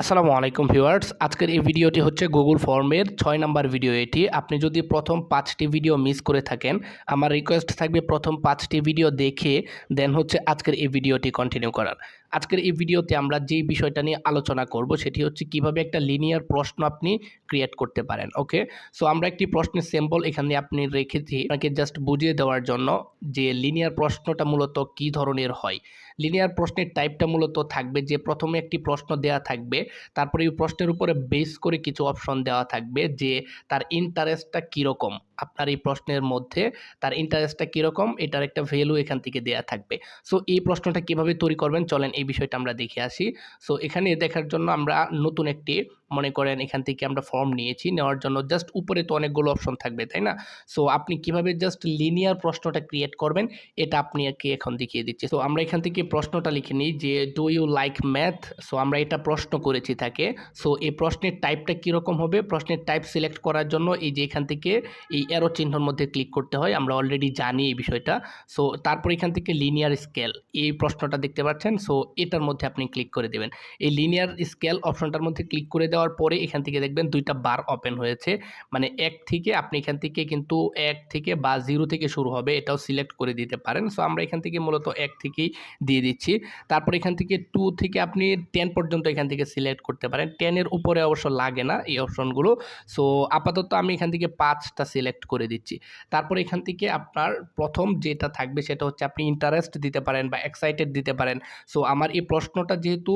আসসালামু আলাইকুম ভিউয়ার্স। আজকের এই ভিডিওটি হচ্ছে গুগল ফর্মের ছয় নাম্বার ভিডিও। এটি আপনি যদি প্রথম পাঁচটি ভিডিও মিস করে থাকেন, আমার রিকোয়েস্ট থাকবে প্রথম পাঁচটি ভিডিও দেখে দেন হচ্ছে আজকের এই ভিডিওটি কন্টিনিউ করার। আজকের এই ভিডিওতে আমরা যেই বিষয়টা নিয়ে আলোচনা করব, সেটি হচ্ছে কীভাবে একটা লিনিয়ার প্রশ্ন আপনি ক্রিয়েট করতে পারেন ওকে সো আমরা একটি প্রশ্নের স্যাম্পল এখানে আপনি রেখেছি। আপনাকে জাস্ট বুঝিয়ে দেওয়ার জন্য যে লিনিয়ার প্রশ্নটা মূলত কী ধরনের হয়। লিনিয়ার প্রশ্নের টাইপটা মূলত থাকবে যে প্রথমে একটি প্রশ্ন দেওয়া থাকবে তারপরে এই প্রশ্নের উপরে বেস করে কিছু অপশন দেওয়া থাকবে যে তার ইন্টারেস্টটা কীরকম। আপনার এই প্রশ্নের মধ্যে তার ইন্টারেস্টটা কীরকম, এটার একটা ভ্যালু এখান থেকে দেওয়া থাকবে। সো এই প্রশ্নটা কীভাবে তৈরি করবেন? চলেন এই বিষয়টা আমরা দেখে আসি। সো এখানে দেখার জন্য আমরা নতুন একটি, মনে করেন এখান থেকে আমরা ফর্ম নিয়েছি। নেওয়ার জন্য জাস্ট উপরে তো অনেকগুলো অপশন থাকবে, তাই না? সো আপনি কীভাবে জাস্ট লিনিয়ার প্রশ্নটা ক্রিয়েট করবেন, এটা আপনি কি এখন দেখিয়ে দিচ্ছি। সো আমরা এখান থেকে প্রশ্নটা লিখে নিই যে do you like math so আমরা এটা প্রশ্ন করেছি তাকে। সো এই প্রশ্নের টাইপটা কীরকম হবে? প্রশ্নের টাইপ সিলেক্ট করার জন্য এই যে এখান থেকে এই অ্যারো চিহ্নর মধ্যে ক্লিক করতে হয়। আমরা অলরেডি জানি এই বিষয়টা। সো তারপর এখান থেকে লিনিয়ার স্কেল এই প্রশ্নটা দেখতে পাচ্ছেন। সো এটার মধ্যে আপনি ক্লিক করে দেবেন। এই লিনিয়ার স্কেল অপশনটার মধ্যে ক্লিক করে দেওয়ার পরে এখান থেকে দেখবেন দুইটা বার ওপেন হয়েছে। মানে এক থেকে আপনি এখান থেকে কিন্তু এক থেকে বা জিরো থেকে শুরু হবে, এটাও সিলেক্ট করে দিতে পারেন। সো আমরা এখান থেকে মূলত এক থেকেই দিয়ে দিচ্ছি। তারপর এখান থেকে টু থেকে আপনি টেন পর্যন্ত এখান থেকে সিলেক্ট করতে পারেন। টেনের উপরে অবশ্য লাগে না এই অপশনগুলো সো আপাতত আমি এখান থেকে পাঁচটা সিলেক্ট করে দিচ্ছি। তারপর এখান থেকে আপনার প্রথম যেটা থাকবে সেটা হচ্ছে আপনি ইন্টারেস্ট দিতে পারেন বা এক্সাইটেড দিতে পারেন। সো আমার এই প্রশ্নটা যেহেতু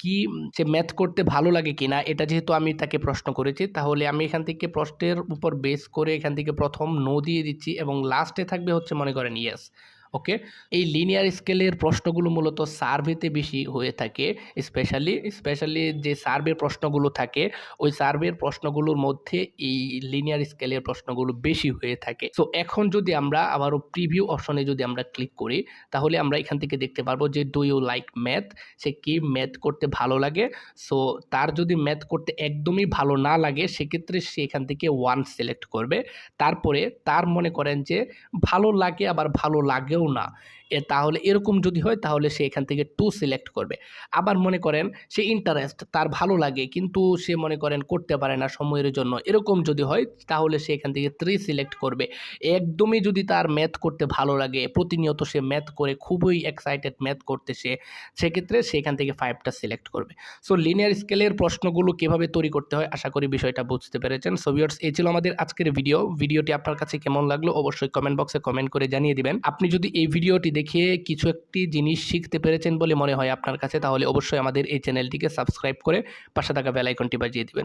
কি সে ম্যাথ করতে ভালো লাগে কি না এটা যেহেতু আমি তাকে প্রশ্ন করেছি, তাহলে আমি এখান থেকে প্রশ্নের উপর বেস করে এখান থেকে প্রথম নো দিয়ে দিচ্ছি এবং লাস্টে থাকবে হচ্ছে মনে করেন ইয়েস ওকে? এই লিনিয়ার স্কেলের প্রশ্নগুলো মূলত সার্ভেতে বেশি হয়ে থাকে স্পেশালি স্পেশালি যে সার্ভের প্রশ্নগুলো থাকে, ওই সার্ভের প্রশ্নগুলোর মধ্যে এই লিনিয়ার স্কেলের প্রশ্নগুলো বেশি হয়ে থাকে। সো এখন যদি আমরা আবারও প্রিভিউ অপশনে যদি আমরা ক্লিক করি, তাহলে আমরা এখান থেকে দেখতে পারব যে ডু ইউ লাইক ম্যাথ সে কি ম্যাথ করতে ভালো লাগে? সো তার যদি ম্যাথ করতে একদমই ভালো না লাগে, সেক্ষেত্রে সে এখান থেকে ওয়ান সিলেক্ট করবে। তারপরে তার মনে করেন যে, ভালো লাগে আবার ভালো লাগেও না। এ তাহলে এরকম যদি হয়, তাহলে সে এখান থেকে টু সিলেক্ট করবে। আবার মনে করেন, সে ইন্টারেস্ট তার ভালো লাগে, কিন্তু সে মনে করেন করতে পারে না সময়ের জন্য। এরকম যদি হয়, তাহলে সে এখান থেকে থ্রি সিলেক্ট করবে। একদমই যদি তার ম্যাথ করতে ভালো লাগে, প্রতিনিয়ত সে ম্যাথ করে খুবই এক্সাইটেড ম্যাথ করতে সে, সেক্ষেত্রে সে এখান থেকে ফাইভটা সিলেক্ট করবে। সো লিনিয়ার স্কেলের প্রশ্নগুলো কীভাবে তৈরি করতে হয়, আশা করি বিষয়টা বুঝতে পেরেছেন। সো ভিউয়ার্স এই ছিল আমাদের আজকের ভিডিও ভিডিওটি আপনার কাছে কেমন লাগল, অবশ্যই কমেন্ট বক্সে কমেন্ট করে জানিয়ে দিবেন। আপনি যদি এই ভিডিওটি দেখে কিছু একটি জিনিস শিখতে পেরেছেন বলে মনে হয় আপনার কাছে, তাহলে অবশ্যই আমাদের এই চ্যানেলটিকে সাবস্ক্রাইব করে পাশে থাকা বেলাইকনটি বাজিয়ে দিবেন।